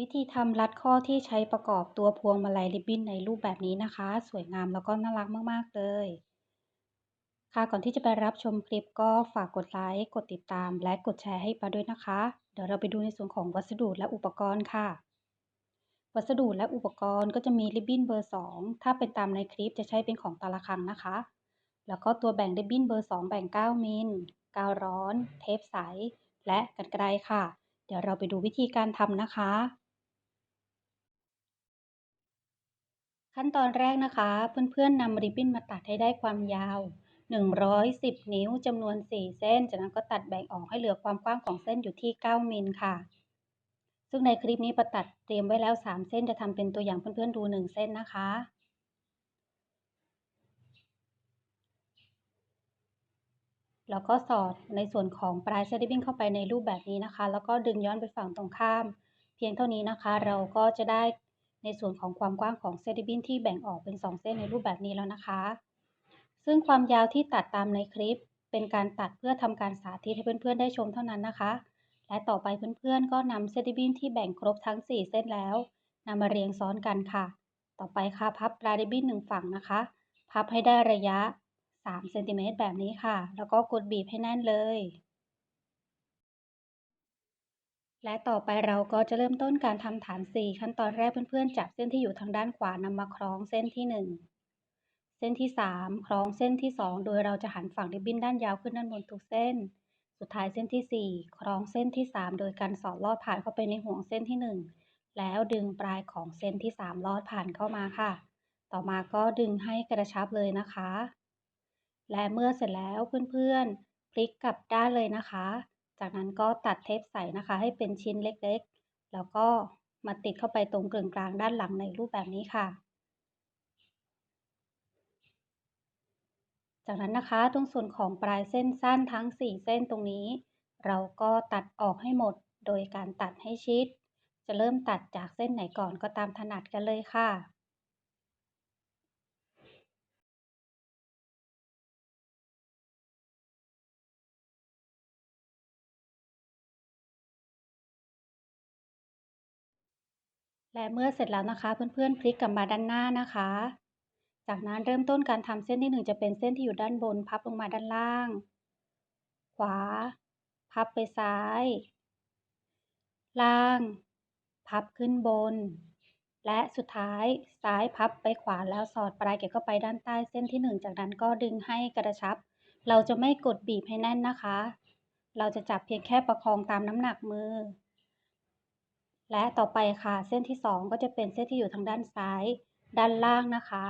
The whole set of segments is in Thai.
วิธีทำรัดข้อที่ใช้ประกอบตัวพวงมาลัยริบบิ้นในรูปแบบนี้นะคะ สวยงามแล้วก็น่ารักมาก ๆ เลย ค่ะก่อนที่จะไปรับชมคลิปก็ฝากกดไลค์กดติดตาม และกดแชร์ให้ปาด้วยนะคะ เดี๋ยวเราไปดูในส่วนของวัสดุและอุปกรณ์ค่ะ วัสดุและอุปกรณ์ก็จะมีริบบิ้นเบอร์ 2 ถ้าเป็นตามในคลิปจะใช้เป็นของตาละครังนะคะ แล้วก็ตัวแบ่งริบบิ้นเบอร์ 2 แบ่ง 9 มิลกาวร้อน เทปใส และกรรไกรค่ะ เดี๋ยวเราไปดูวิธีการทำนะคะ ขั้นตอนแรกนะคะ เพื่อนๆนำริบบิ้นมาตัดให้ได้ความยาว 110 นิ้วจำนวน 4 เส้น จากนั้นก็ตัดแบ่งออกให้เหลือความกว้างของเส้นอยู่ที่ 9 มิลค่ะ ซึ่งในคลิปนี้ประตัดเตรียมไว้แล้ว 3 เส้นจะทำเป็นตัวอย่างเพื่อนๆดู 1 เส้นนะคะแล้วก็สอดในส่วนของปลายเส้นริบบิ้นเข้าไปในรูปแบบนี้นะคะ แล้วก็ดึงย้อนไปฝั่งตรงข้าม เพียงเท่านี้นะคะ เราก็จะได้ ในส่วนของความกว้างของเส้นริบินที่แบ่งออกเป็น 2 เส้นในรูปแบบนี้แล้วนะคะ ซึ่งความยาวที่ตัดตามในคลิป เป็นการตัดเพื่อทำการสาธิตให้เพื่อนๆได้ชมเท่านั้นนะคะ และต่อไปเพื่อนๆ ก็นำเส้นริบินที่แบ่งครบทั้ง 4 เส้นแล้วนำมาเรียงซ้อนกันค่ะ ต่อไปค่ะพับปลายริบบิ้นหนึ่งฝั่งนะคะ พับให้ได้ระยะ3เซนติเมตรแบบนี้ค่ะ แล้วก็กดบีบให้แน่นเลย และต่อไปเราก็จะเริ่มต้นการทำฐาน 4 ขั้นตอนแรกเพื่อนๆ จับเส้นที่อยู่ทางด้านขวานำมาคล้องเส้นที่ 1 เส้นที่ 3 คล้องเส้นที่ 2 โดยเราจะหันฝั่งริบบิ้นด้านยาวขึ้นด้านบนทุกเส้น สุดท้ายเส้นที่ 4 คล้องเส้นที่ 3 โดยการสอดลอดผ่านเข้าไปในห่วงเส้นที่ 1 แล้วดึงปลายของเส้นที่ 3 ลอดผ่านเข้ามาค่ะ ต่อมาก็ดึงให้กระชับเลยนะคะ และเมื่อเสร็จแล้วเพื่อนๆ พลิกกลับด้านเลยนะคะ จากนั้นก็ตัดเทปใสนะคะ ให้เป็นชิ้นเล็กๆ แล้วก็มาติดเข้าไปตรงกึ่งกลางด้านหลังในรูปแบบนี้ค่ะ จากนั้นนะคะตรงส่วนของปลายเส้นสั้นทั้ง 4 เส้นตรงนี้ เราก็ตัดออกให้หมดโดยการตัดให้ชิด จะเริ่มตัดจากเส้นไหนก่อนก็ตามถนัดกันเลยค่ะ และเมื่อเสร็จแล้วนะคะเพื่อนๆพลิกกลับมาด้านหน้านะคะ จากนั้นเริ่มต้นการทำเส้นที่ 1 จะเป็นเส้นที่อยู่ด้านบน พับลงมาด้านล่าง ขวา พับไปซ้าย ล่าง พับขึ้นบน และสุดท้ายซ้ายพับไปขวาแล้วสอดปลายเก็บเข้าไปด้านใต้เส้นที่ 1 จากนั้นก็ดึงให้กระชับ เราจะไม่กดบีบให้แน่นนะคะ เราจะจับเพียงแค่ประคองตามน้ำหนักมือ และต่อไปค่ะ เส้นที่ 2 ก็จะเป็นเส้นที่อยู่ทางด้านซ้าย ด้านล่างนะคะ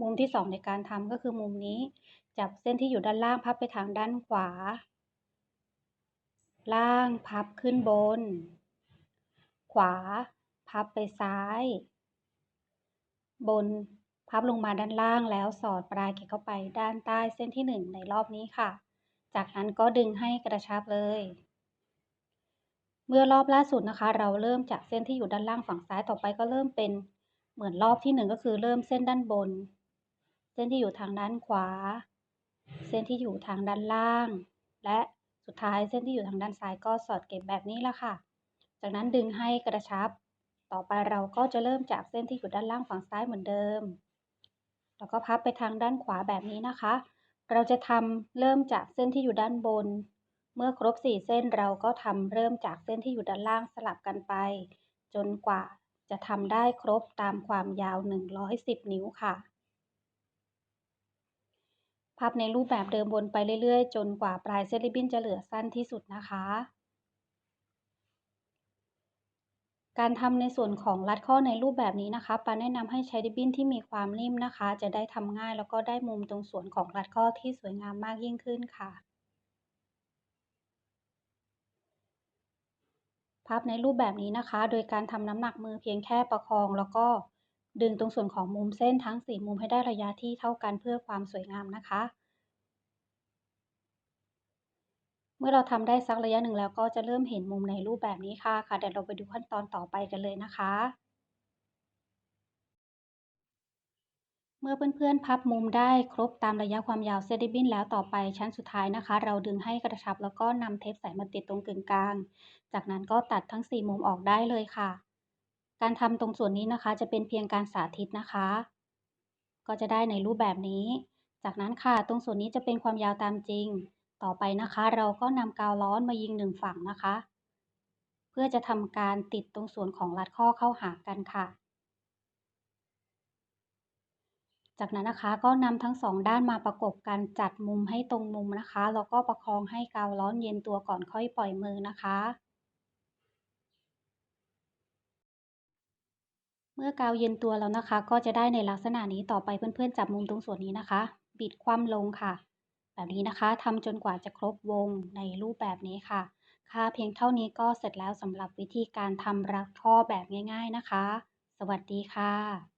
มุมที่ 2 ในการทำก็คือมุมนี้ จับเส้นที่อยู่ด้านล่างพับไปทางด้านขวา ล่างพับขึ้นบน ขวา พับไปซ้าย บนพับลงมาด้านล่างแล้วสอดปลายเก็บเข้าไปด้านใต้เส้นที่ 1 ในรอบนี้ค่ะ จากนั้นก็ดึงให้กระชับเลย เมื่อรอบล่าสุดนะคะ เราเริ่มจากเส้นที่อยู่ด้านล่างฝั่งซ้ายต่อไปก็เริ่มเป็นเหมือนรอบที่ 1 ก็คือเริ่มเส้นด้านบน เส้นที่อยู่ทางด้านขวา เส้นที่อยู่ทางด้านล่าง และสุดท้ายเส้นที่อยู่ทางด้านซ้ายก็สอดเก็บแบบนี้ละค่ะ จากนั้นดึงให้กระชับ ต่อไปเราก็จะเริ่มจากเส้นที่อยู่ด้านล่างฝั่งซ้ายเหมือนเดิม แล้วก็พับไปทางด้านขวาแบบนี้นะคะ เราจะทำเริ่มจากเส้นที่อยู่ด้านบน เมื่อครบ 4 เส้นเราก็ทำเริ่มจากเส้นที่อยู่ด้านล่างสลับกันไป จนกว่าจะทำได้ครบตามความยาว 110 นิ้วค่ะ พับในรูปแบบเดิมวนไปเรื่อยๆ จนกว่าปลายเส้นริบบิ้นจะเหลือสั้นที่สุดนะคะ การทำในส่วนของรัดข้อในรูปแบบนี้นะคะปาแนะนำให้ใช้ริบบิ้นที่มีความนิ่มนะคะ จะได้ทำง่ายแล้วก็ได้มุมตรงส่วนของรัดข้อที่สวยงามมากยิ่งขึ้นค่ะ พับในรูปแบบนี้นะคะ โดยการทำน้ำหนักมือเพียงแค่ประคอง แล้วก็ดึงตรงส่วนของมุมเส้นทั้ง 4 มุมให้ได้ระยะที่เท่ากันเพื่อความสวยงามนะคะ เมื่อเราทำได้สักระยะหนึ่งแล้วก็จะเริ่มเห็นมุมในรูปแบบนี้ค่ะค่ะเดี๋ยวเราไปดูขั้นตอนต่อไปกันเลยนะคะ เมื่อเพื่อนๆพับมุมได้ครบตามระยะความยาวเส้นริบบิ้นแล้วต่อไปชั้นสุดท้ายนะคะ เราดึงให้กระชับแล้วก็นำเทปใสมาติดตรงกึ่งกลาง จากนั้นก็ตัดทั้ง 4 มุมออกได้เลยค่ะ การทำตรงส่วนนี้นะคะ จะเป็นเพียงการสาธิตนะคะ ก็จะได้ในรูปแบบนี้ จากนั้นค่ะตรงส่วนนี้จะเป็นความยาวตามจริง ต่อไปนะคะ เราก็นำกาวร้อนมายิงหนึ่งฝั่งนะคะ เพื่อจะทำการติดตรงส่วนของรัดข้อเข้าหากันค่ะ จากนั้นนะคะก็นำทั้งสองด้านมาประกบกันจัดมุมให้ตรงมุมนะคะแล้วก็ประคองให้กาวร้อนเย็นตัวก่อนค่อยปล่อยมือนะคะ เมื่อกาวเย็นตัวแล้วนะคะ ก็จะได้ในลักษณะนี้ต่อไปเพื่อนๆจับมุมตรงส่วนนี้นะคะ บิดคว่ำลงค่ะ แบบนี้นะคะทำจนกว่าจะครบวงในรูปแบบนี้ค่ะ ค่ะเพียงเท่านี้ก็เสร็จแล้วสำหรับวิธีการทำรักท่อแบบง่าย ๆนะคะ สวัสดีค่ะ